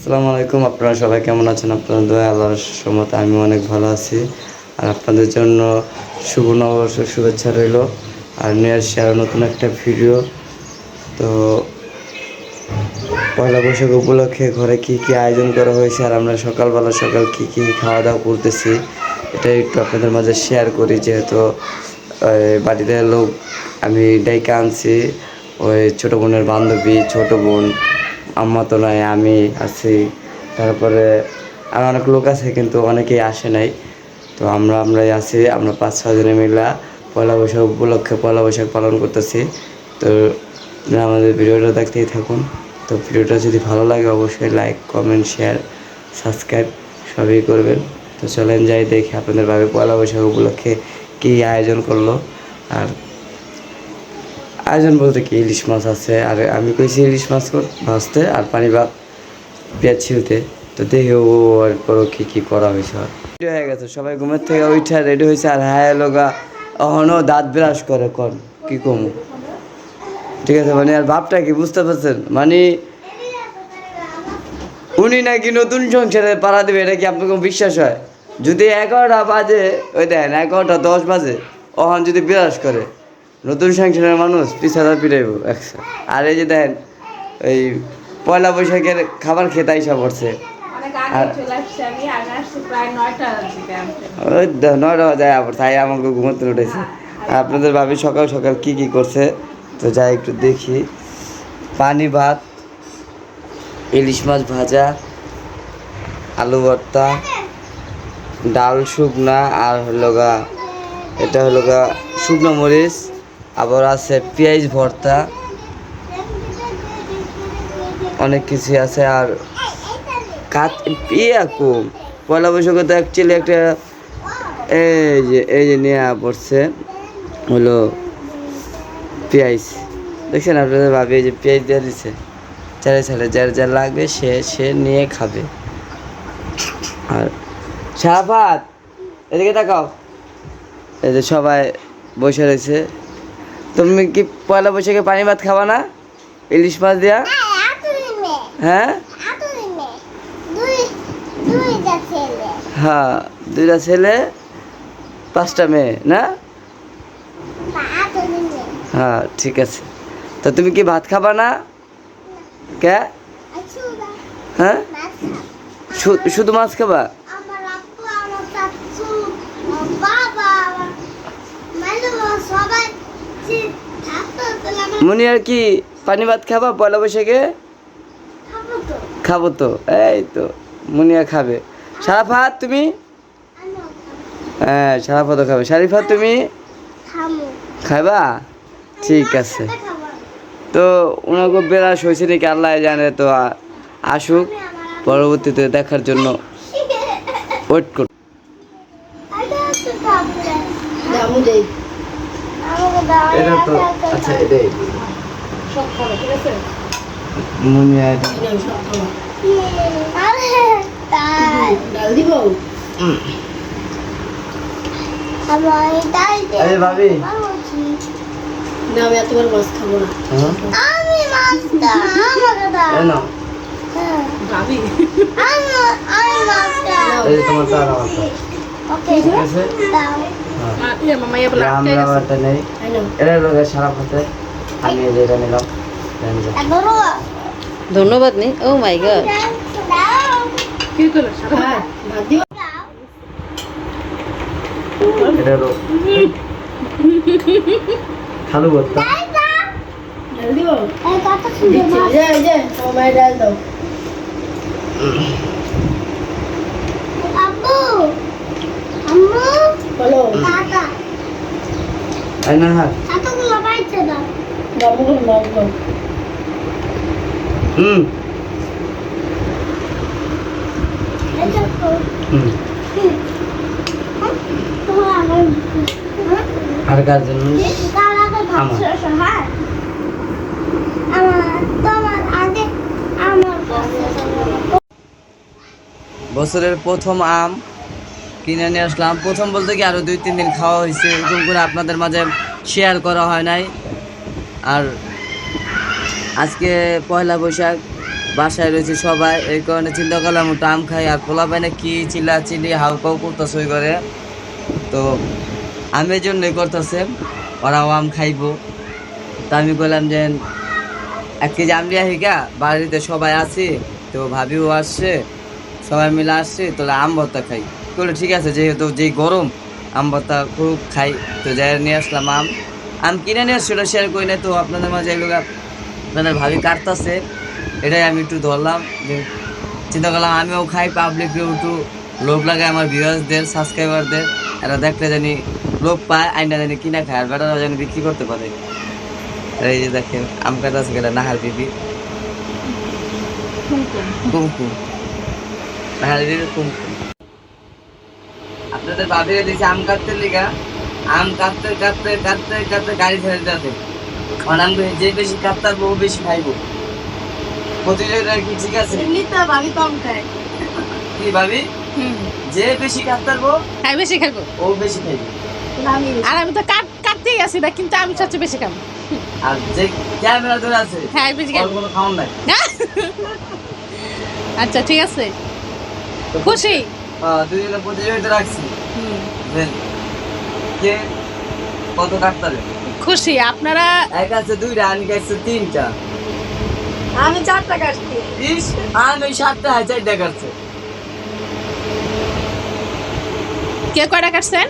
আসসালামু আলাইকুম, আপনারা সবাই কেমন আছেন? আপনাদের আল্লাহর সমত আমি অনেক ভালো আছি। আর আপনাদের জন্য শুভ নববর্ষের শুভেচ্ছা রইল। আর নিয়ে আসছি আরও নতুন একটা ভিডিও। তো পয়লা বৈশাখ উপলক্ষে ঘরে কি কি আয়োজন করা হয়েছে, আর আমরা সকালবেলা সকাল কি কি খাওয়া দাওয়া করতেছি এটা একটু আপনাদের মাঝে শেয়ার করি। যেহেতু বাড়িতে লোক, আমি ডাইকা আনছি। ওই ছোটো বোনের বান্ধবী, ছোটো বোন, আম্মা তো নয় আমি আছি। তারপরে আর অনেক লোক আছে কিন্তু অনেকেই আসে নাই। তো আমরা, আমরাই আছি, আমরা পাঁচ ছজনে মিলা পয়লা বৈশাখ উপলক্ষে পয়লা বৈশাখ পালন করতেছি। তো আমাদের ভিডিওটা দেখতেই থাকুন। তো ভিডিওটা যদি ভালো লাগে অবশ্যই লাইক কমেন্ট শেয়ার সাবস্ক্রাইব সবই করবেন। তো চলেন যাই দেখি আপনাদের ভাবে পয়লা বৈশাখ উপলক্ষে কী আয়োজন করল। আর আয়োজন বলতে কি? ইলিশ মাছ আছে। আর আমি কইছি ইলিশ মাছ ভাজতে আর পানি ভাত পেঁয়াজ ছিলতে তো দেখি ও আর পরও কী কী করা হয়েছে রেডি হয়ে গেছে। সবাই ঘুমের থেকে উঠে রেডি হয়েছে আর হ্যাঁ লোগা অহনও দাঁত ব্রাশ করে কর কি কমু? ঠিক আছে মানে আর ভাবটা কি বুঝতে পারছেন? মানে উনি নাকি নতুন সংসারে পাড়া দেবে, এটা কি আপনাকে বিশ্বাস হয়? যদি এগারোটা বাজে, ওই দেখেন, এগারোটা দশ বাজে, অহন যদি বিরাজ করে নতুন সংসারের মানুষ পিছাদা পিড়াইব আর এই যে দেন এই পয়লা বৈশাখের খাবার খেতে আইসা পড়ছে। ওই নয়টা বাজায় আবার তাই আমাকে ঘুমোতে উঠেছে আর আপনাদের ভাবি সকাল সকাল কি কি করছে তো যাই একটু দেখি। পানি ভাত ইলিশ মাছ ভাজা আলু ভর্তা ডাল শুকনা আর হলো গা এটা হলো গা শুকনো মরিচ। আবার আছে পেঁয়াজ ভর্তা। অনেক কিছু আছে আর কাত ইয়া কম পয়লা বৈশাখে তো অ্যাকচুয়ালি একটা এই যে এই যে নিয়ে পড়ছে, হলো পেঁয়াজ। দেখছেন আপনাদের ভাবি এই যে পেঁয়াজ দিয়ে দিচ্ছে চারে চারে, যার যা লাগবে সে সে নিয়ে খাবে। আর সারাফাত এদিকে তাকাও। এই যে সবাই বসে রয়েছে। তুমি কি পয়লা বৈশাখে পানি ভাত খাবা না? ইলিশ মাছ দিয়া? হ্যাঁ? হ্যাঁ দুইটা ছেলে পাঁচটা মেয়ে না? হ্যাঁ ঠিক আছে। তো তুমি কি ভাত খাবা না? কে? হ্যাঁ? শুধু মাছ খাবা আমার আপু আমার চাচু আমার বাবা আমার মেলুমা সবাই চি- থাকতো তাহলে আমরা মনি আর কি পানি ভাত খাবা পয়লা বৈশাখে? খাব তো। এই তো মুনিয়া খাবে। সারাফাত তুমি? হ্যাঁ সারাফাতও খাবে। শারিফা তুমি? খাইবা? ঠিক আছে। তো ওনাকে বেরাস হয়েছে নাকি? আল্লাহ জানে তো আসুক পরবর্তীতে দেখার জন্য। ওয়েট কর। এটা তো খাব এটা আচ্ছা এটাই। সব খাবে ঠিক আছে মুনিয়া খাব আরে ভাবি। না আমি এতবার মাছ খাব না আমি মাছটা আমাকে দাও। ভাবি আমি আমি মাছটা এই তোমার তার আমারটা বলে ধন্যবাদ নেই ও মাই গড খালু ডাল দিব এই সুন্দর দিচ্ছি মাছ এই যে এই যে আমার ডাল দাও আম্মু? বলো। টাটা এই না এতগুলো পাইছে দাও। হুম। এটা তো। হুম। আর আমার কাছে। বছরের প্রথম আম কিনে নিয়ে আসলাম। প্রথম বলতে কি আরও দুই, তিন দিন খাওয়া হয়েছে। এরকম করে আপনাদের মাঝে শেয়ার করা হয় নাই। আর আজকে পয়লা বৈশাখ, বাসায় রয়েছে সবাই। এই কারণে চিন্তা করলাম আম খাই। আর পোলা পাইনে কি চিল্লা চিল্লি হাউকাউ করতেছে ওই করে তো আমি এই জন্যই করতেছে। ওরাও আম খাইবো। তা আমি বললাম যে, এক কেজি আম লিয়া হিকা বাড়িতে সবাই আছি। তো ভাবিও আসছে। সবাই মিলে আসছে, তাহলে আম ভর্তা খাই। বলে ঠিক আছে যেহেতু যেই গরম আম ভর্তা খুব খাই তো যাই নিয়ে আসলাম আম। আম কিনে নিয়ে আসছিল শেয়ার করি না তো আপনাদের মাঝে এগুলো আপনাদের ভাবি কাটতেছে। এটাই আমি একটু ধরলাম যে চিন্তা করলাম আমিও খাই পাবলিকেও একটু লোভ লাগে আমার ভিউয়ার্সদের সাবস্ক্রাইবারদের এরা দেখলে জানি লোভ পায় আইনা জানি কিনা খায় আর বেটারা জানি বিক্রি করতে পারে। এই যে দেখেন আম কাটা আছে গেলে নাহার বিবি। কুমকুম। নাহার বিবি কুমকুম। আপনাদের ভাবিয়ে দিয়েছে আম কাটতে লিগা আম কাটতে কাটতে কাটতে কাটতে গাড়ি ছেড়ে যাবে। কারণ আমি যে বেশি কাটতে পারব ও বেশি খাইবো। প্রতিযোগিতা কি ঠিক আছে? এমনিতে ভাবি কম খায়। কি ভাবি যে বেশি কাটতে পারব খাই বেশি খাব ও বেশি খাইবে। আর আমি তো কাট কাটতেই গেছি না কিন্তু আমি সবচেয়ে বেশি খাব। আর যে ক্যামেরা ধরে আছে হ্যাঁ বেশি খাব। কোনো খাওয়ান নাই। আচ্ছা ঠিক আছে। খুশি? আহ, দুজনে প্রতিযোগিতা রাখছি। কে? কত কাটতে খুশি আপনারা? এক আছে দুইটা আমি কাছে তিনটা। আমি চারটা কাটছি। ইস আমি সাতটা হয় চারটা কাটছে। কে কয়টা কাটছেন?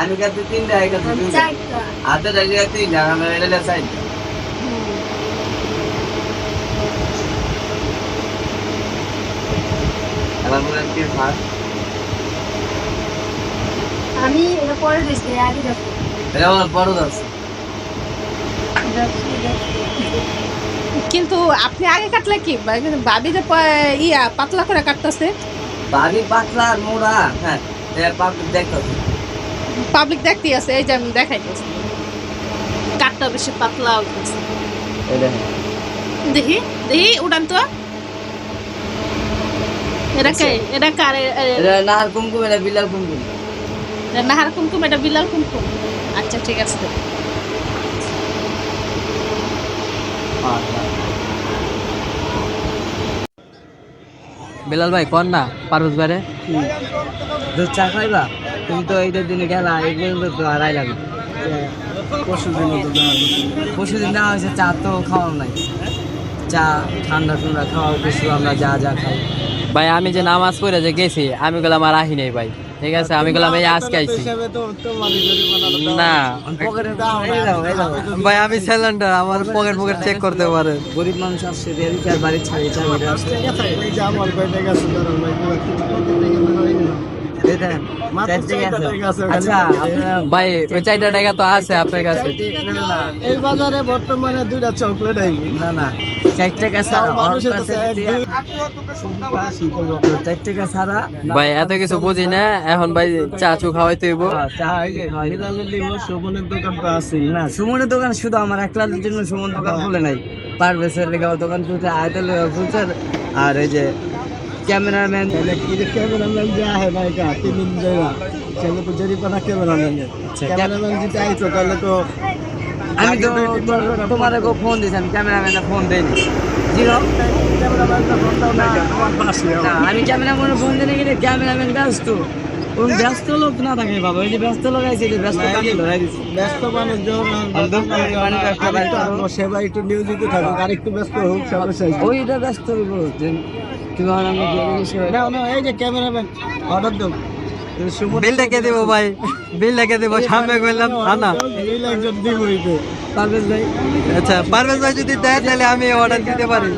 আমি কাছে তিনটা এক আছে দুইটা। চারটা। হাতে ডালিয়া তিনটা আমি ডালিয়া চারটা এবার মনে হয় কি ফার্স্ট আমি এটা পরে দিচ্ছি আগে যাচ্ছি এটা আমার বড় আছে কিন্তু আপনি আগে কাটলে কি? বা- ভাবি যে ইয়া পাতলা করে কাটতেছে। বাড়ি পাতলা মোড়া হ্যাঁ পাবলিক দেখতে পাবলিক দেখতেই আছে এই যে আমি দেখাইতেছি কাটটা বেশি পাতলা উঠতেছে দেখি দেখি উড়ান তো। এটা কে? এটা কার? এটা নাহার কুমকুম এটা বিলাল কুমকুম। এটা নাহার কুমকুম এটা বিলাল কুমকুম। আচ্ছা ঠিক আছে। বিলাল ভাই কর না পারুস বাইরে দুধ চা খাইবা? তুমি তো এইটার দিনে গেলা এই পর্যন্ত তো আর আইলা না পরশু দিন পরশু দিন দেওয়া হয়েছে চা তো খাওয়ানো নাই। চা ঠান্ডা ঠান্ডা খাওয়া কিছু আমরা যা যা খাই। ভাই আমি যে নামাজ পড়ে যে গেছি আমি গেলাম আর আহি নাই ভাই। ঠিক আছে আমি গেলাম এই আজকে আইছি। না। ভাই আমি স্যালেন্ডার আমার পকেট পকেট চেক করতে পারে। গরিব মানুষ আসছে বাড়ির ছাড়িয়ে আচ্ছা ভাই ওই চারটা টাকা তো আছে আপনার কাছে। এই বাজারে বর্তমানে দুইটা চকলেট না না। চার টাকা ছাড়া ওর মানুষের কাছে কাছে এক দিয়ে- দুই চার টাকা ছাড়া? ভাই এত কিছু বুঝি না। এখন ভাই চা চু খাওয়াইতে হইব। হ্যাঁ, তো আছে না? সুমনের দোকান শুধু আমার একলার জন্য সুমন দোকান খুলে নাই। পারবে দোকান খুলছে আয়তের খুলছে আর এই যে ক্যামেরাম্যান। আহে না এটা তিন দিন যাইবা সেগুলো তো জরিপানা ক্যামেরাম্যান। আচ্ছা, ক্যামেরাম্যান যদি আইতো তাহলে তো আমি তো তোমার ফোন দিয়েছি আমি ক্যামেরাম্যানে ফোন দেয়নি জিরো? ক্যামেরাম্যানটা আমি ক্যামেরাম্যানে ফোন দিলে কিন্তু ক্যামেরাম্যান ব্যস্ত। কোন ব্যস্ত লোক না থাকে বাবা ওই যে ব্যস্ত লোক আছে যে ব্যস্ত কাকে ধরাই দিছে ব্যস্ত মানুষ যখন সেবা একটু নিয়োজিত থাকুক আর একটু ব্যস্ত হোক ওইটা ব্যস্ত হইব তুমি আমার আমি যে জিনিস না না এই যে ক্যামেরাম্যান অর্ডার দাও। বিলটা কে দিব ভাই? বিলটা কে দিব? সামনে পারভেজ ভাই আচ্ছা পারভেজ ভাই যদি দেয় তাহলে আমি অর্ডার দিতে পারি।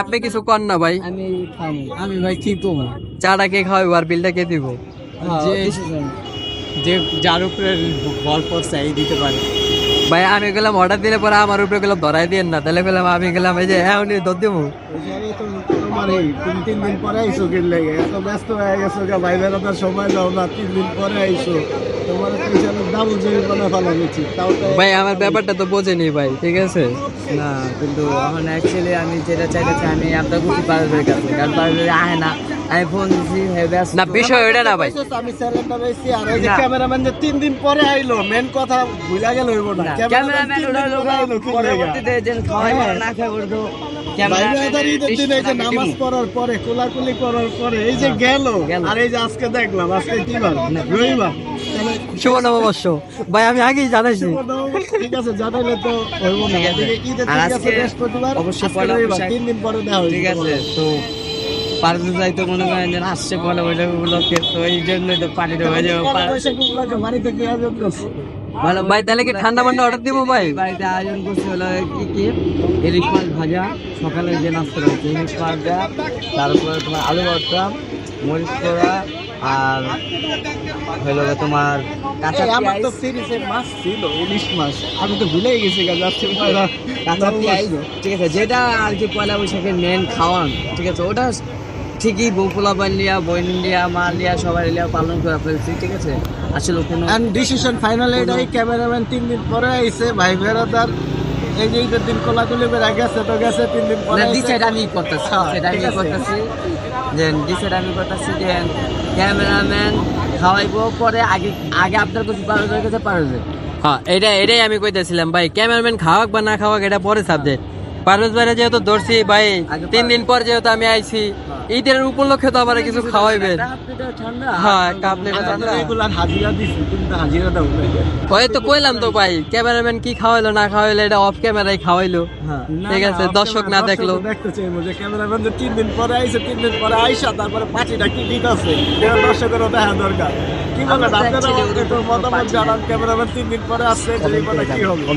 আপনি কিছু কর না ভাই। আমি ভাই কি করব চাটা কে খাওয়াইব আর বিলটা কে দিব? যে যে যার উপরে বল পড়ছে এই দিতে পারে। ভাই, আমি গেলাম অর্ডার দিলে পরে আমার উপরে গেলাম ধরাই দিয়েন না, তাহলে গেলাম আমি গেলাম এই যে এখনই ধর দেবো। তিন পরে ব্যস্ত হয়ে ভাই দাও না তিন দিন পরে তোমার উচিত তাও ভাই আমার ব্যাপারটা তো ভাই, ঠিক আছে? না, কিন্তু আমি যেটা চাইতেছি, আমি আপনার পারভেজের কাছে, কারণ পারভেজ আহে না। আমি ফোন দিছি না বিষয় ওটা না ভাই। আমি সিলিন্ডার হইছি আর এই যে ক্যামেরাম্যান যে তিন দিন পরে আইলো মেন কথা ভুলা গেল হইব না। ক্যামেরাম্যান তিন ওটা লোক? পরবর্তীতে যেন খাওয়াই। না খাই করতো নামাজ পড়ার পরে কোলাকুলি করার পরে এই যে গেল। আর এই যে আজকে দেখলাম আজকে কি বার রবিবার। শুভ নববর্ষ। ভাই আমি আগেই জানাইছি। ঠিক আছে জানাইলে তো হইব না। আজকে বৃহস্পতিবার অবশ্যই। তিন দিন পরে দেওয়া ঠিক আছে তো পারতে যাই তো মনে করেন যে আসছে পয়লা বৈশাখ উপলক্ষে তো এই জন্যই তো পার্টিটা হয়ে যাবে বাড়িতে কি আয়োজন করছে? ভালো ভাই তাহলে কি ঠান্ডা মান্ডা অর্ডার দিব ভাই? বাড়িতে আয়োজন করছে হলো কি কি? ইলিশ মাছ ভাজা সকালে যে নাস্তা রয়েছে ইলিশ ভাজা তারপরে তোমার আলু ভর্তা মরিচ পোড়া আর হলো তোমার কাঁচা আমার তো সিরিজে মাছ ছিল ইলিশ মাছ। আমি তো ভুলেই গেছি কাঁচা পেঁয়াজ ঠিক আছে যেটা আর কি পয়লা বৈশাখের মেন খাওয়ান ঠিক আছে ওটা ঠিকই বউপোলা বানিয়া বইন লিয়া মা সবাই লিয়া পালন করে ফেলছি ঠিক আছে? আসলে কোনো এন্ড ডিসিশন ফাইনাল এটাই ক্যামেরাম্যান তিন দিন পরে আইছে ভাই বেরাদার এই যে ঈদের দিন কোলাকুলি করে গেছে তো গেছে তিন দিন পরে। ডিসাইড আমি করতেছি হ্যাঁ, সেটা আমি করতেছি যে ডিসাইড আমি করতেছি যে ক্যামেরাম্যান খাওয়াইবো পরে আগে আগে আপনার কাছে পারবে কাছে পারবে। হ্যাঁ এটা এটাই আমি কইতেছিলাম ভাই ক্যামেরাম্যান খাওয়াক বা না খাওয়াক এটা পরে সাবজেক্ট পারভেজ ভাইরা যেহেতু ধরছি ভাই তিন দিন পর। যেহেতু আমি আইছি ঈদের উপলক্ষে তো আমার কিছু খাওয়াইবেন হ্যাঁ। ওই তো কইলাম তো ভাই ক্যামেরাম্যান কি খাওয়াইলো না খাওয়াইলো এটা অফ ক্যামেরায় খাওয়াইলো। হ্যাঁ। ঠিক আছে দর্শক না দেখল। দেখতে চাইব যে ক্যামেরাম্যান যে তিন দিন পরে আইছে তিন দিন পরে আইসা তারপরে পার্টিটা কি দর্শকেরও দেখা দরকার। কি বলেন আপনারা মতামত জানান ক্যামেরাম্যান তিন দিন পরে আসছে কি হবে?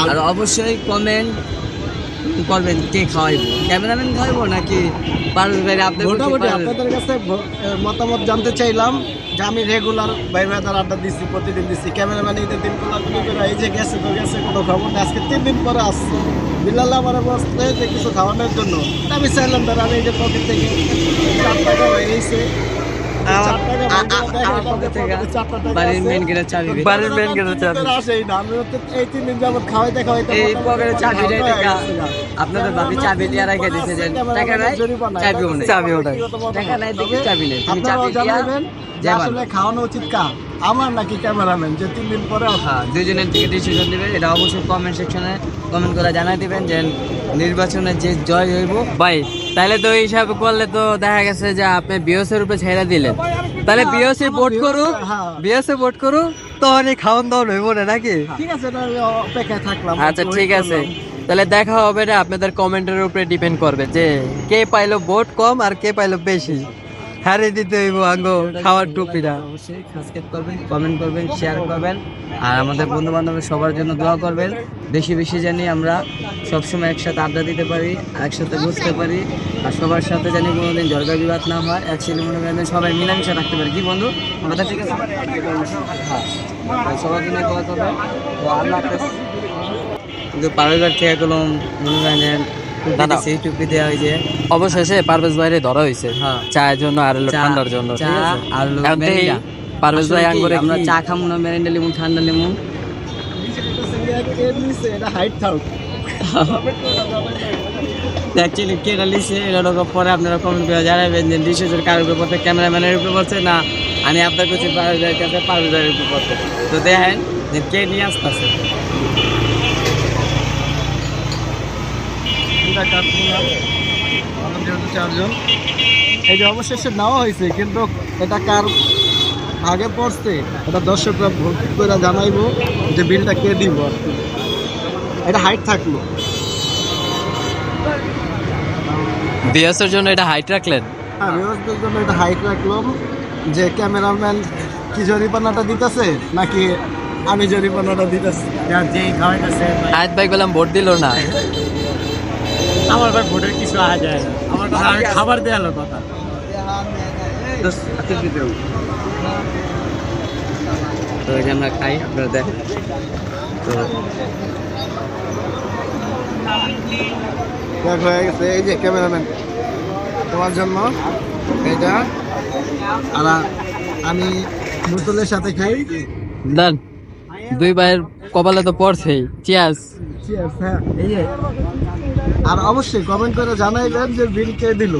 আর অবশ্যই কমেন্ট করবেন কে খাওয়াইবো? ক্যামেরাম্যান খাওয়াইবো নাকি পারবে ভাই আপনার মোটামুটি আপনাদের কাছে মতামত জানতে চাইলাম যে আমি রেগুলার ভাই ভাইদার আড্ডা দিচ্ছি প্রতিদিন দিচ্ছি ক্যামেরাম্যান ঈদের দিন এই যে গেছে তো গেছে কোনো খবর না আজকে তিন দিন পরে আসছে। বিলাল আমার বসতে যে কিছু খাওয়ানোর জন্য। তা আমি চাইলাম তার আমি এই যে পকেট থেকে চার টাকা হয়েছে চার টাকা বাড়ির মেন গেটের চাবি। বাড়ির gate চাবি। ক্যামেরাম্যান আসেই না আমি হচ্ছে এই তিন দিন যাবত খাওয়াইতে খাওয়াইতে এই পকেটে চাবি ভালো রেখে হয়ে গেছে গা। আপনাদের ভাবি চাবি দিয়ে রেখে দিছে যে টাকা নাই? চাবিও নেই। চাবি ওটাই। টাকা নাই দেখে চাবি নেই। তুমি চাবি দিয়া জানাবেন যে যাবেন। আসলে খাওয়ানো উচিত কার আমার নাকি ক্যামেরাম্যান যে তিন দিন পরে হ্যাঁ দুজনের থেকে ডিসিশন দিবেন এটা অবশ্যই কমেন্ট সেকশনে কমেন্ট করে জানাই দিবেন যে নির্বাচনে যে জয় হইব। ভাই তাহলে তো এই হিসাবে করলে তো দেখা গেছে যে আপনি বিওসের উপরে ছেড়ে দিলেন। তাহলে বিওসি ভোট করুক। হ্যাঁ। বিওসি ভোট করুক। তখনই খাওয়ান দাওয়ান হইব না নাকি? ঠিক আছে অপেক্ষায় থাকলাম। আচ্ছা ঠিক আছে। তাহলে দেখা হবে না আপনাদের কমেন্টের উপরে ডিপেন্ড করবে যে কে পাইলো ভোট কম আর কে পাইলো বেশি। হারে দিতে হইব আঙ্গ খাওয়ার টুপিটা। অবশ্যই সাবস্ক্রাইব করবেন কমেন্ট করবেন শেয়ার করবেন। আর আমাদের বন্ধু বান্ধবের সবার জন্য দোয়া করবেন। বেশি বেশি জানি আমরা সবসময় একসাথে আড্ডা দিতে পারি একসাথে বুঝতে পারি। আর সবার সাথে জানি কোনোদিন ঝরগা বিবাদ না হয় অ্যাকচুয়ালি মনে করেন সবাই মিলামিশা রাখতে পারি। কি বন্ধু? কথা ঠিক আছে? হ্যাঁ। সবার জন্য দোয়া করবেন। তো আল্লাহ হাফেজ। কিন্তু পাড়ার থেকে কোনো মনে করেন দাদা। সেই টুপি দেওয়া হয়েছে অবশেষে পারভেজ ভাইরে ধরা হয়েছে হ্যাঁ। চায়ের জন্য আর ঠান্ডার জন্য আর। পারভেজ ভাই আঙ্গুরে আমরা চা খামু না মেরিন্ডা লিমু ঠান্ডা অ্যাকচুয়ালি কে লিখছে লোক পরে আপনারা কমেন্ট করে জানাবেন যে ডিসিশন কার উপরে পড়ছে ক্যামেরাম্যানের উপরে পড়ছে না। আমি আপনার কাছে পারভেজের কাছে পারভেজের উপরে পড়ছে। তো দেখেন যে কে নিয়ে আসতেছে। আমরা যেহেতু চারজন। এই যে অবশেষে নেওয়া হয়েছে কিন্তু এটা কার আগে পড়ছে এটা দর্শকরা ভোট করে জানাইবো যে বিলটা কে দিব। এটা হাইট থাকল। বিএসের জন্য এটা হাইট রাখলেন? হ্যাঁ ভিউয়ার্সদের জন্য এটা হাইট রাখলাম। যে ক্যামেরাম্যান কি জরিপানাটা দিতেছে নাকি আমি জরিপানাটা দিতেছি? যেই খাওয়াইতেছে আয়াত ভাই বললাম ভোট দিল না। আমার ভাই ভোটের কিছু আ যায় না। আমার কথা আমি খাবার দেওয়ার কথা। তো এই যে আমরা খাই আপনারা দেখেন। তো দেখ হয়ে গেছে। এই যে ক্যামেরাম্যান তোমার জন্য এটা আর আমি বোতলের সাথে খাই। ডান দুই ভাইয়ের কপালে তো পড়ছেই। চিয়াস Cheers, হ্যাঁ। এই যে আর অবশ্যই কমেন্ট করে জানাইলেন যে বিল কে দিল।